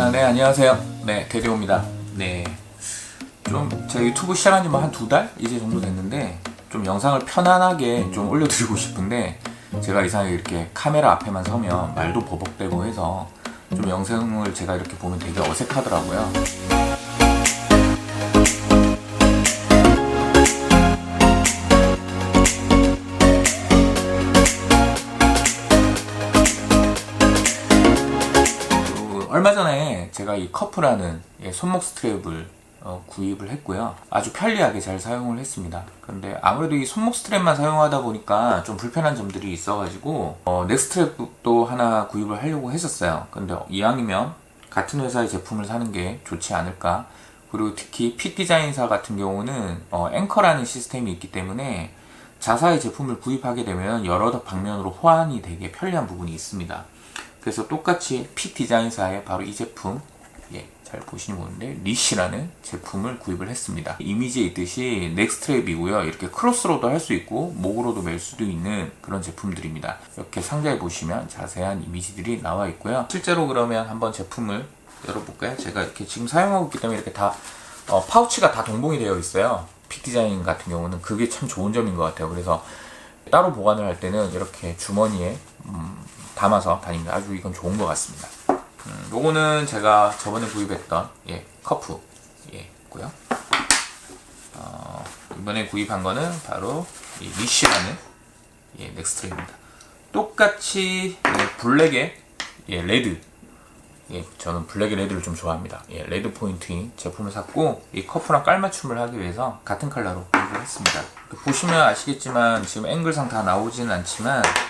자, 네, 안녕하세요. 네, 대대호입니다. 네. 좀, 제가 유튜브 시작한 지만 한 두 달? 이제 정도 됐는데, 좀 영상을 편안하게 좀 올려드리고 싶은데, 제가 이상하게 이렇게 카메라 앞에만 서면 말도 버벅대고 해서, 좀 영상을 제가 이렇게 보면 되게 어색하더라고요. 얼마 전에 제가 이 커프라는 예, 손목 스트랩을 어, 구입을 했고요. 아주 편리하게 잘 사용을 했습니다. 근데 아무래도 이 손목 스트랩만 사용하다 보니까 좀 불편한 점들이 있어가지고 어, 넥스트랩도 하나 구입을 하려고 했었어요. 근데 이왕이면 같은 회사의 제품을 사는 게 좋지 않을까. 그리고 특히 핏 디자인사 같은 경우는 어, 앵커라는 시스템이 있기 때문에 자사의 제품을 구입하게 되면 여러 방면으로 호환이 되게 편리한 부분이 있습니다. 그래서 똑같이 핏 디자인사의 바로 이 제품 예, 잘 보시면 보는데 리시라는 제품을 구입을 했습니다. 이미지에 있듯이 넥스트랩이고요. 이렇게 크로스로도 할 수 있고 목으로도 멜 수도 있는 그런 제품들입니다. 이렇게 상자에 보시면 자세한 이미지들이 나와 있고요. 실제로 그러면 한번 제품을 열어볼까요? 제가 이렇게 지금 사용하고 있기 때문에 이렇게 다 어, 파우치가 다 동봉이 되어 있어요. 픽 디자인 같은 경우는 그게 참 좋은 점인 것 같아요. 그래서 따로 보관을 할 때는 이렇게 주머니에 음, 담아서 다닙니다. 아주 이건 좋은 것 같습니다. 음, 요거는 제가 저번에 구입했던 예, 커프 예, 있고요. 어, 이번에 구입한 거는 바로 이 리쉬라는 예, 넥스트입니다. 똑같이 예, 블랙에 예, 레드 예, 저는 블랙의 레드를 좀 좋아합니다. 예, 레드 포인트인 제품을 샀고 이 커프랑 깔맞춤을 하기 위해서 같은 컬러로 구입을 했습니다. 보시면 아시겠지만 지금 앵글상 다 나오지는 않지만 예,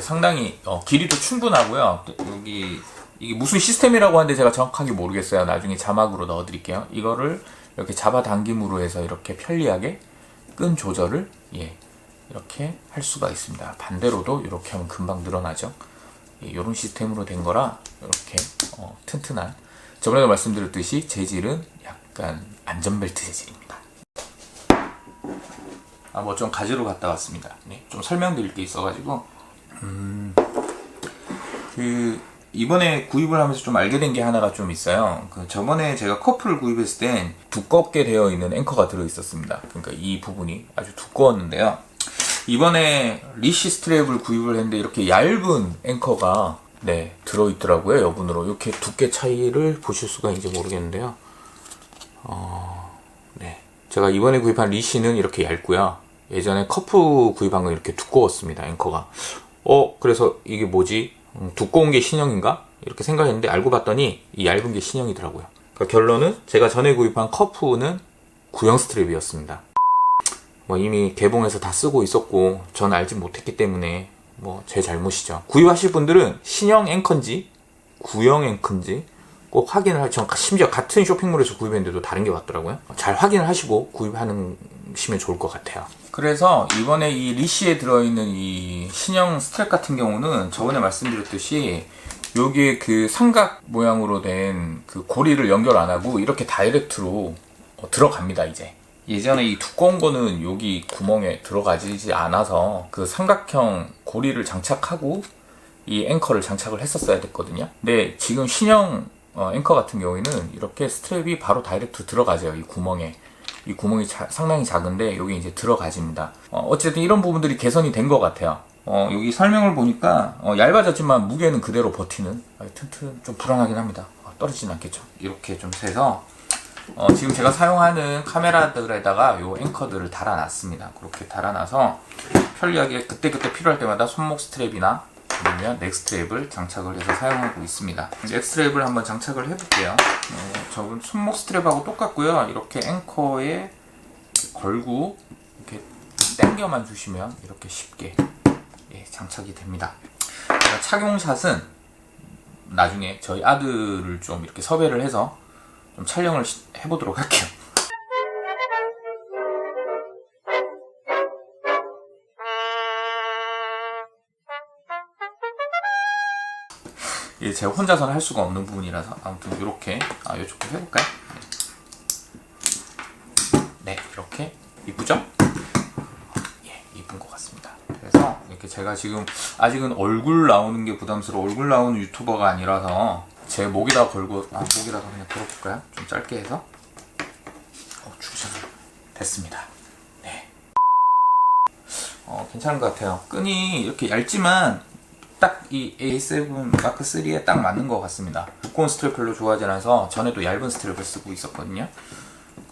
상당히 어, 길이도 충분하고요. 또 여기 이게 무슨 시스템이라고 하는데 제가 정확하게 모르겠어요. 나중에 자막으로 넣어드릴게요. 이거를 이렇게 잡아당김으로 해서 이렇게 편리하게 끈 조절을 예, 이렇게 할 수가 있습니다. 반대로도 이렇게 하면 금방 늘어나죠. 이런 시스템으로 된 거라 이렇게 어, 튼튼한 저번에도 말씀드렸듯이 재질은 약간 안전벨트 재질입니다. 아 뭐 좀 가지러 갔다 왔습니다. 네, 좀 설명드릴 게 있어가지고 음, 그 이번에 구입을 하면서 좀 알게 된 게 하나가 좀 있어요. 그 저번에 제가 커플을 구입했을 땐 두껍게 되어 있는 앵커가 들어 있었습니다. 그러니까 이 부분이 아주 두꺼웠는데요. 이번에 리시 스트랩을 구입을 했는데 이렇게 얇은 앵커가 네 들어 있더라고요. 여분으로 이렇게 두께 차이를 보실 수가 있는지 모르겠는데요. 어, 네 제가 이번에 구입한 리시는 이렇게 얇고요. 예전에 커프 구입한 건 이렇게 두꺼웠습니다. 앵커가. 어 그래서 이게 뭐지? 음, 두꺼운 게 신형인가? 이렇게 생각했는데 알고 봤더니 이 얇은 게 신형이더라고요. 그러니까 결론은 제가 전에 구입한 커프는 구형 스트랩이었습니다. 뭐 이미 개봉해서 다 쓰고 있었고 전 알지 못했기 때문에 뭐 제 잘못이죠. 구입하실 분들은 신형 앵커인지 구형 앵커인지 꼭 확인을 하죠. 심지어 같은 쇼핑몰에서 구입했는데도 다른 게 왔더라고요. 잘 확인을 하시고 구입하시면 좋을 것 같아요. 그래서 이번에 이 리시에 들어있는 이 신형 스트랩 같은 경우는 저번에 말씀드렸듯이 여기에 그 삼각 모양으로 된 그 고리를 연결 안 하고 이렇게 다이렉트로 어, 들어갑니다 이제. 예전에 이 두꺼운 거는 여기 구멍에 들어가지 않아서 그 삼각형 고리를 장착하고 이 앵커를 장착을 했었어야 됐거든요. 근데 지금 신형 어, 앵커 같은 경우에는 이렇게 스트랩이 바로 다이렉트 들어가져요. 이 구멍에. 이 구멍이 자- 상당히 작은데 여기 이제 들어가집니다. 어, 쨌든 이런 부분들이 개선이 된 것 같아요. 어, 여기 설명을 보니까 어, 얇아졌지만 무게는 그대로 버티는 아, 튼튼 좀 불안하긴 합니다. 어, 떨어지진 않겠죠. 이렇게 좀 세서 어, 지금 제가 사용하는 카메라들에다가 요 앵커들을 달아놨습니다. 그렇게 달아놔서 편리하게 그때그때 필요할 때마다 손목 스트랩이나 아니면 넥스트랩을 장착을 해서 사용하고 있습니다. 넥스트랩을 한번 장착을 해볼게요. 어, 저건 손목 스트랩하고 똑같고요. 이렇게 앵커에 걸고 이렇게 당겨만 주시면 이렇게 쉽게 예, 장착이 됩니다. 착용샷은 나중에 저희 아들을 좀 이렇게 섭외를 해서 좀 촬영을 시- 해보도록 할게요. 예, 제가 혼자서는 할 수가 없는 부분이라서 아무튼 이렇게 아 이쪽도 해볼까요? 네, 이렇게 이쁘죠? 예, 이쁜 것 같습니다. 그래서 이렇게 제가 지금 아직은 얼굴 나오는 게 부담스러워 얼굴 나오는 유튜버가 아니라서 제 목에다 걸고 아 목에다가 그냥 걸어볼까요? 좀 짧게 해서 어 주잖아 됐습니다. 네. 어 괜찮은 것 같아요. 끈이 이렇게 얇지만 딱 이 A7 마크 3에 딱 맞는 것 같습니다. 두꺼운 스트랩 별로 좋아하지 않아서 전에도 얇은 스트랩을 쓰고 있었거든요.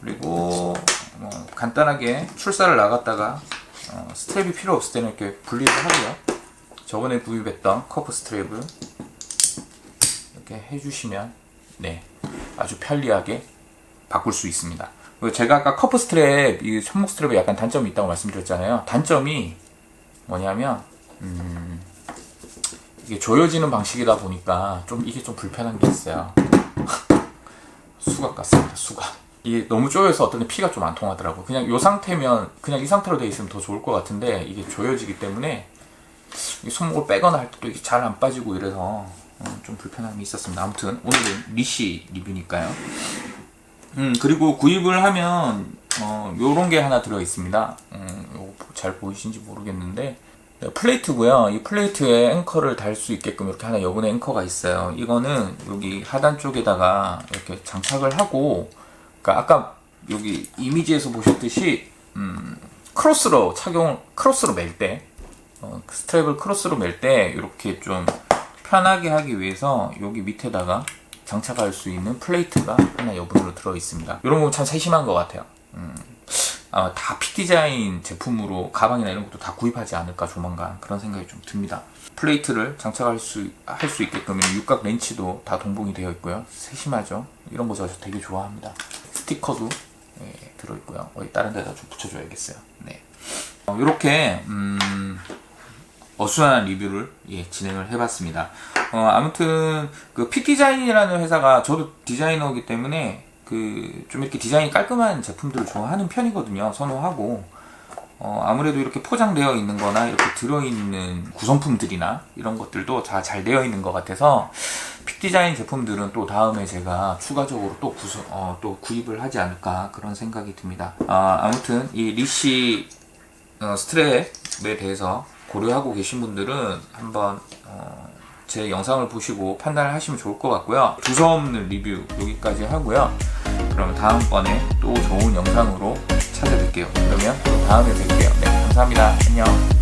그리고 뭐 간단하게 출사를 나갔다가 어, 스트랩이 필요 없을 때는 이렇게 분리를 하고요. 저번에 구입했던 커프 스트랩을 이렇게 해주시면 네 아주 편리하게 바꿀 수 있습니다. 제가 아까 커프 스트랩, 이 손목 스트랩에 약간 단점이 있다고 말씀드렸잖아요. 단점이 뭐냐면 음, 이게 조여지는 방식이다 보니까 좀 이게 좀 불편한 게 있어요. 수갑 같습니다. 수갑. 이게 너무 쪼여서 어떤 데 피가 좀 안 통하더라고. 그냥 이 상태면 그냥 이 상태로 돼 있으면 더 좋을 것 같은데 이게 조여지기 때문에 이 손목을 빼거나 할 때도 이게 잘 안 빠지고 이래서 어, 좀 불편함이 있었습니다. 아무튼 오늘은 리시 리뷰니까요. 음 그리고 구입을 하면 어 요런 게 하나 들어 있습니다. 음, 잘 보이신지 모르겠는데 네, 플레이트고요. 이 플레이트에 앵커를 달 수 있게끔 이렇게 하나 여분의 앵커가 있어요. 이거는 여기 하단 쪽에다가 이렇게 장착을 하고, 그러니까 아까 여기 이미지에서 보셨듯이 음, 크로스로 착용, 크로스로 멜 때, 어, 스트랩을 크로스로 멜 때 이렇게 좀 편하게 하기 위해서 여기 밑에다가 장착할 수 있는 플레이트가 하나 여분으로 들어 있습니다. 이런 거참 세심한 것 같아요. 아 마다 픽디자인 제품으로 가방이나 이런 것도 다 구입하지 않을까 조만간 그런 생각이 좀 듭니다. 플레이트를 장착할 수, 할 수 있게끔 육각 렌치도 다 동봉이 되어 있고요. 세심하죠? 이런 거저 되게 좋아합니다. 스티커도 예, 들어있고요. 어디 다른 데다 좀 붙여줘야겠어요. 네. 이렇게 음, 어수선한 리뷰를 예, 진행을 해봤습니다. 어, 아무튼 그 픽디자인이라는 회사가 저도 디자이너이기 때문에 그 좀 이렇게 디자인이 깔끔한 제품들을 좋아하는 편이거든요. 선호하고 어, 아무래도 이렇게 포장되어 있는 거나 이렇게 들어있는 구성품들이나 이런 것들도 다 잘 되어 있는 것 같아서 픽 디자인 제품들은 또 다음에 제가 추가적으로 또 구성, 어, 또 구입을 하지 않을까 그런 생각이 듭니다. 아, 아무튼 이 리시 어, 스트랩에 대해서 고려하고 계신 분들은 한번 어, 제 영상을 보시고 판단을 하시면 좋을 것 같고요. 두서없는 리뷰 여기까지 하고요. 그러면 다음번에 또 좋은 영상으로 찾아뵐게요. 그러면 또 다음에 뵐게요. 네, 감사합니다. 안녕.